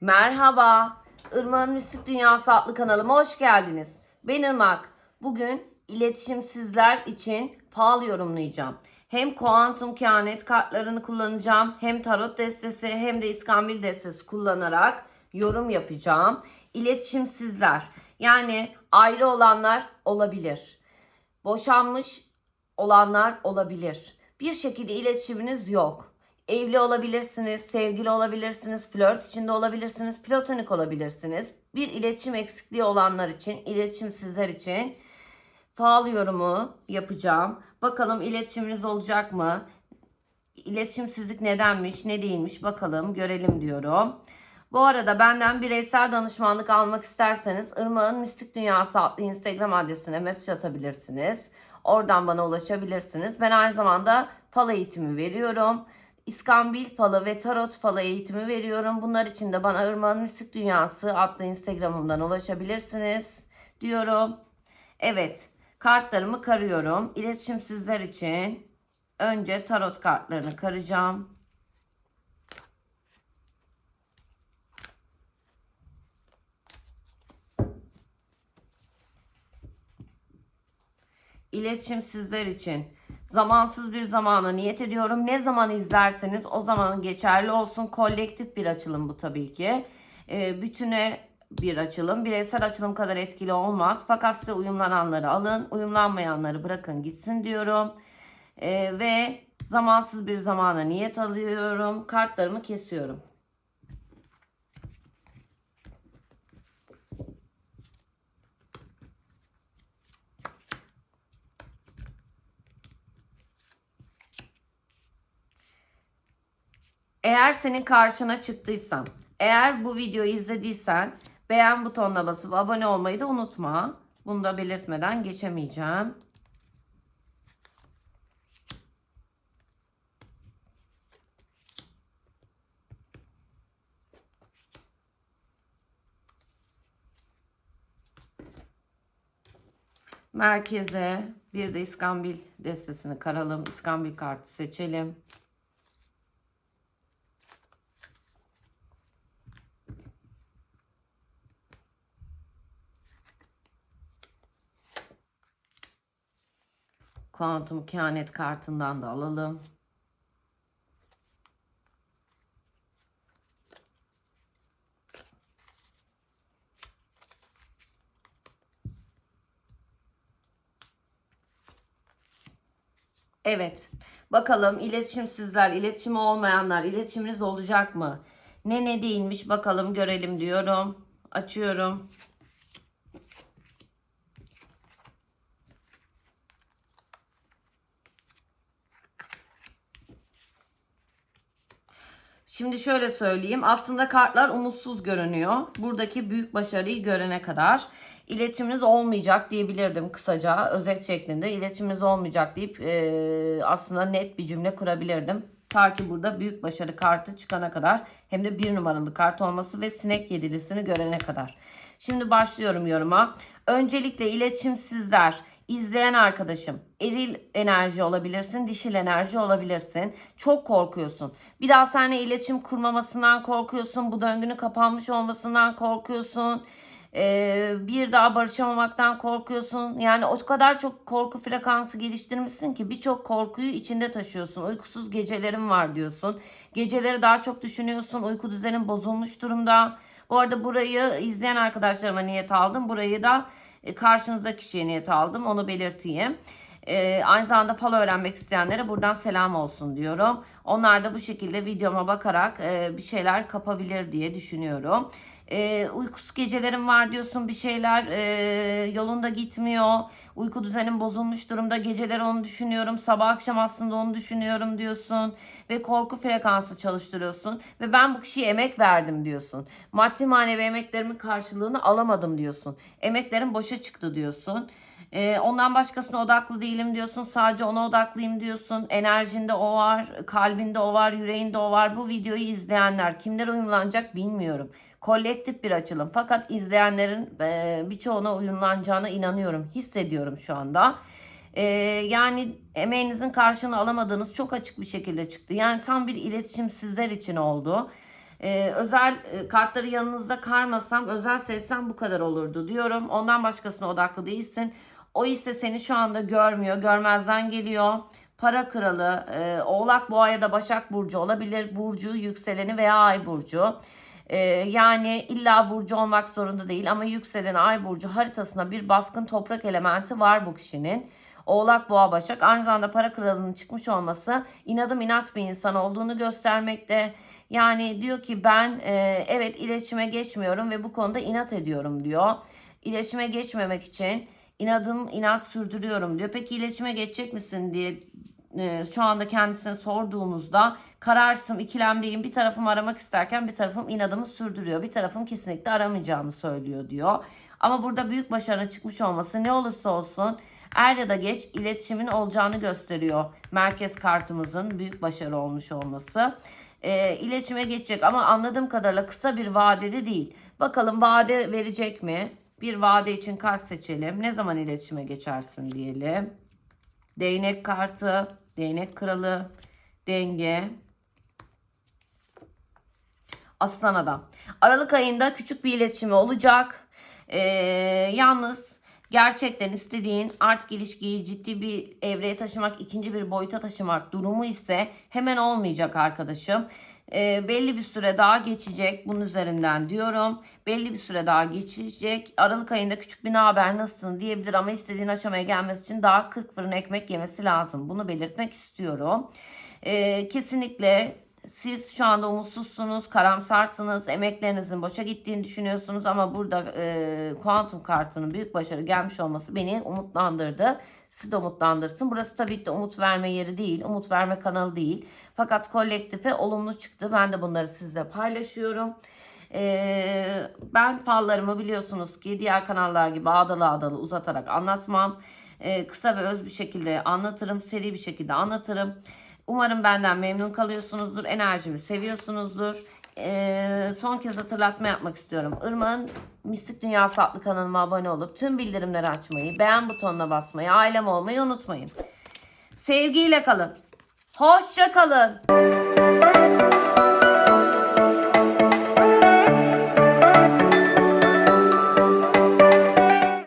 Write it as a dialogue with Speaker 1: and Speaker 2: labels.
Speaker 1: Merhaba, Irmak'ın Mistik Dünyası adlı kanalıma hoş geldiniz. Ben Irmak. Bugün iletişimsizler için fal yorumlayacağım. Hem kuantum kehanet kartlarını kullanacağım, hem tarot destesi hem de iskambil destesi kullanarak yorum yapacağım. İletişimsizler, yani ayrı olanlar olabilir. Boşanmış olanlar olabilir. Bir şekilde iletişiminiz yok. Evli olabilirsiniz, sevgili olabilirsiniz, flört içinde olabilirsiniz, platonik olabilirsiniz. Bir iletişim eksikliği olanlar için, iletişimsizler için faal yorumu yapacağım. Bakalım iletişiminiz olacak mı? İletişimsizlik nedenmiş, ne değilmiş bakalım görelim diyorum. Bu arada benden bireysel danışmanlık almak isterseniz Irmak'ın Mistik Dünyası adlı Instagram adresine mesaj atabilirsiniz. Oradan bana ulaşabilirsiniz. Ben aynı zamanda fal eğitimi veriyorum. İskambil falı ve tarot falı eğitimi veriyorum. Bunlar için de bana Irmak'ın Mistik Dünyası adlı Instagram'ımdan ulaşabilirsiniz diyorum. Evet, kartlarımı karıyorum. İletişimsizler için önce tarot kartlarını karacağım. İletişim sizler için. Zamansız bir zamana niyet ediyorum. Ne zaman izlerseniz o zaman geçerli olsun. Kolektif bir açılım bu tabii ki. Ee, bütüne bir açılım. Bireysel açılım kadar etkili olmaz. Fakat size uyumlananları alın. Uyumlanmayanları bırakın gitsin diyorum. Ee, ve zamansız bir zamana niyet alıyorum. Kartlarımı kesiyorum. Eğer senin karşına çıktıysam, eğer bu videoyu izlediysen beğen butonuna basıp abone olmayı da unutma. Bunu da belirtmeden geçemeyeceğim. Merkeze bir de iskambil destesini karalım. İskambil kartı seçelim. Kuantum kehanet kartından da alalım. Evet. Bakalım iletişimsizler, iletişimi olmayanlar, iletişiminiz olacak mı? Ne ne değilmiş bakalım görelim diyorum. Açıyorum. Şimdi şöyle söyleyeyim. Aslında kartlar umutsuz görünüyor. Buradaki büyük başarıyı görene kadar iletişiminiz olmayacak diyebilirdim kısaca. Özet şeklinde iletişiminiz olmayacak deyip e, aslında net bir cümle kurabilirdim. Ta ki burada büyük başarı kartı çıkana kadar hem de bir numaralı kart olması ve sinek yedilisini görene kadar. Şimdi başlıyorum yoruma. Öncelikle iletişimsizler, izleyen arkadaşım eril enerji olabilirsin, dişil enerji olabilirsin. Çok korkuyorsun. Bir daha seninle iletişim kurmamasından korkuyorsun. Bu döngünün kapanmış olmasından korkuyorsun. Ee, bir daha barışamamaktan korkuyorsun. Yani o kadar çok korku frekansı geliştirmişsin ki birçok korkuyu içinde taşıyorsun. Uykusuz gecelerim var diyorsun. Geceleri daha çok düşünüyorsun. Uyku düzenin bozulmuş durumda. Bu arada burayı izleyen arkadaşlarıma niyet aldım. Burayı da karşınıza kişiye niyet aldım. Onu belirteyim. Ee, aynı zamanda fal öğrenmek isteyenlere buradan selam olsun diyorum. Onlar da bu şekilde videoma bakarak e, bir şeyler kapabilir diye düşünüyorum. E, uykusuz gecelerim var diyorsun bir şeyler e, yolunda gitmiyor. Uyku düzenim bozulmuş durumda. Geceleri onu düşünüyorum. Sabah akşam aslında onu düşünüyorum diyorsun. Ve korku frekansı çalıştırıyorsun. Ve ben bu kişiye emek verdim diyorsun. Maddi manevi emeklerimin karşılığını alamadım diyorsun. Emeklerim boşa çıktı diyorsun. Ee, ondan başkasına odaklı değilim diyorsun. Sadece ona odaklıyım diyorsun. Enerjinde o var, kalbinde o var, yüreğinde o var. Bu videoyu izleyenler kimler uyumlanacak bilmiyorum. Kolektif bir açılım. Fakat izleyenlerin e, birçoğuna uyumlanacağına inanıyorum. Hissediyorum şu anda. Ee, yani emeğinizin karşılığını alamadığınız çok açık bir şekilde çıktı. Yani tam bir iletişim sizler için oldu. Ee, özel e, kartları yanınızda karmasam, özel seçsem bu kadar olurdu diyorum. Ondan başkasına odaklı değilsin. O ise seni şu anda görmüyor, görmezden geliyor. Para kralı, e, oğlak boğa ya da başak burcu olabilir. Burcu, yükseleni veya ay burcu. Ee, yani illa burcu olmak zorunda değil ama yükselen ay burcu haritasına bir baskın toprak elementi var bu kişinin. Oğlak Boğa Başak aynı zamanda para kralının çıkmış olması inadım inat bir insan olduğunu göstermekte. Yani diyor ki ben e, evet iletişime geçmiyorum ve bu konuda inat ediyorum diyor. İletişime geçmemek için inadım inat sürdürüyorum diyor. Peki iletişime geçecek misin diye e, şu anda kendisine sorduğumuzda kararsın, ikilemdeyim. Bir tarafım aramak isterken bir tarafım inadımı sürdürüyor. Bir tarafım kesinlikle aramayacağımı söylüyor diyor. Ama burada büyük başarı çıkmış olması ne olursa olsun er ya da geç iletişimin olacağını gösteriyor. Merkez kartımızın büyük başarı olmuş olması. E, iletişime geçecek ama anladığım kadarıyla kısa bir vadede değil. Bakalım vade verecek mi? Bir vade için kart seçelim. Ne zaman iletişime geçersin diyelim. Değnek kartı, değnek kralı, denge. Aslan adam. Aralık ayında küçük bir iletişimi olacak. Ee, yalnız gerçekten istediğin artık ilişkiyi ciddi bir evreye taşımak, ikinci bir boyuta taşımak durumu ise hemen olmayacak arkadaşım. Ee, belli bir süre daha geçecek bunun üzerinden diyorum. Belli bir süre daha geçecek. Aralık ayında küçük bir haber nasılsın diyebilir ama istediğin aşamaya gelmesi için daha 40 fırın ekmek yemesi lazım. Bunu belirtmek istiyorum. Ee, kesinlikle siz şu anda umutsuzsunuz, karamsarsınız, emeklerinizin boşa gittiğini düşünüyorsunuz ama burada e, kuantum kartının büyük başarı gelmiş olması beni umutlandırdı. Sizi de umutlandırsın. Burası tabii ki de umut verme yeri değil, umut verme kanalı değil. Fakat kolektife olumlu çıktı. Ben de bunları sizle paylaşıyorum. Ee, ben fallarımı biliyorsunuz ki diğer kanallar gibi ağdalı ağdalı uzatarak anlatmam. Ee, kısa ve öz bir şekilde anlatırım, seri bir şekilde anlatırım. Umarım benden memnun kalıyorsunuzdur, enerjimi seviyorsunuzdur. Ee, son kez hatırlatma yapmak istiyorum. Irmak'ın Mistik Dünyası adlı kanalıma abone olup tüm bildirimleri açmayı, beğen butonuna basmayı, ailem olmayı unutmayın. Sevgiyle kalın. Hoşça kalın.